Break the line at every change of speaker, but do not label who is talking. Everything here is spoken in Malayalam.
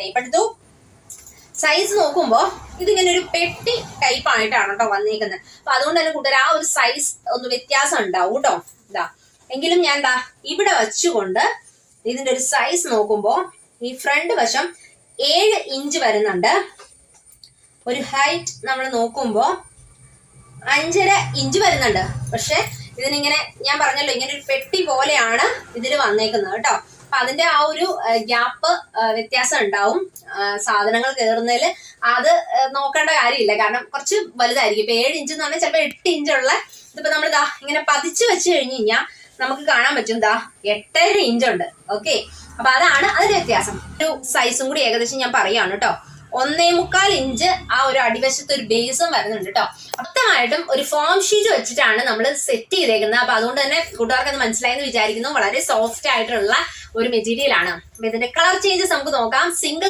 ടൈപ്പ് എടുത്തു സൈസ് നോക്കുമ്പോ ഇതിങ്ങനെ ഒരു പെട്ടി ടൈപ്പ് ആയിട്ടാണ് കേട്ടോ വന്നേക്കുന്നത്. അപ്പൊ അതുകൊണ്ട് തന്നെ കൂട്ടുകാർ ആ ഒരു സൈസ് ഒന്ന് വ്യത്യാസം ഉണ്ടാവും കേട്ടോ ഇതാ എങ്കിലും ഞാൻ എന്താ ഇവിടെ വെച്ചുകൊണ്ട് ഇതിന്റെ ഒരു സൈസ് നോക്കുമ്പോ ഈ ഫ്രണ്ട് വശം ഏഴ് ഇഞ്ച് വരുന്നുണ്ട്. ഒരു ഹൈറ്റ് നമ്മൾ നോക്കുമ്പോ അഞ്ചര ഇഞ്ച് വരുന്നുണ്ട്. പക്ഷെ ഇതിനിങ്ങനെ ഞാൻ പറഞ്ഞല്ലോ ഇങ്ങനെ ഒരു പെട്ടി പോലെയാണ് ഇതിൽ വന്നേക്കുന്നത് കേട്ടോ അപ്പൊ അതിന്റെ ആ ഒരു ഗ്യാപ്പ് വ്യത്യാസം ഉണ്ടാവും. സാധനങ്ങൾ കയറുന്നതിൽ അത് നോക്കേണ്ട കാര്യമില്ല. കാരണം കുറച്ച് വലുതായിരിക്കും. ഇപ്പൊ ഏഴ് ഇഞ്ച് എന്ന് പറഞ്ഞാൽ ചിലപ്പോൾ എട്ട് ഇഞ്ചുള്ള ഇതിപ്പോ നമ്മൾ ദാ ഇങ്ങനെ പതിച്ചു വെച്ച് കഴിഞ്ഞ് കഴിഞ്ഞാൽ നമുക്ക് കാണാൻ പറ്റും. ദാ എട്ടര ഇഞ്ചുണ്ട് ഓക്കെ? അപ്പൊ അതാണ് അതിന്റെ വ്യത്യാസം. ഒരു സൈസും കൂടി ഏകദേശം ഞാൻ പറയാണ് കേട്ടോ. ഒന്നേ മുക്കാൽ ഇഞ്ച് ആ ഒരു അടിവശത്ത് ഒരു ബേസും വരുന്നുണ്ട് കേട്ടോ മൊത്തമായിട്ടും ഒരു ഫോം ഷീറ്റ് വെച്ചിട്ടാണ് നമ്മൾ സെറ്റ് ചെയ്തേക്കുന്നത്. അപ്പൊ അതുകൊണ്ട് തന്നെ കൂട്ടുകാർക്ക് അത് മനസ്സിലായെന്ന് വിചാരിക്കുന്നു. വളരെ സോഫ്റ്റ് ആയിട്ടുള്ള ഒരു മെറ്റീരിയൽ ആണ്. ഇതിന്റെ കളർ ചേഞ്ചസ് നമുക്ക് നോക്കാം. സിംഗിൾ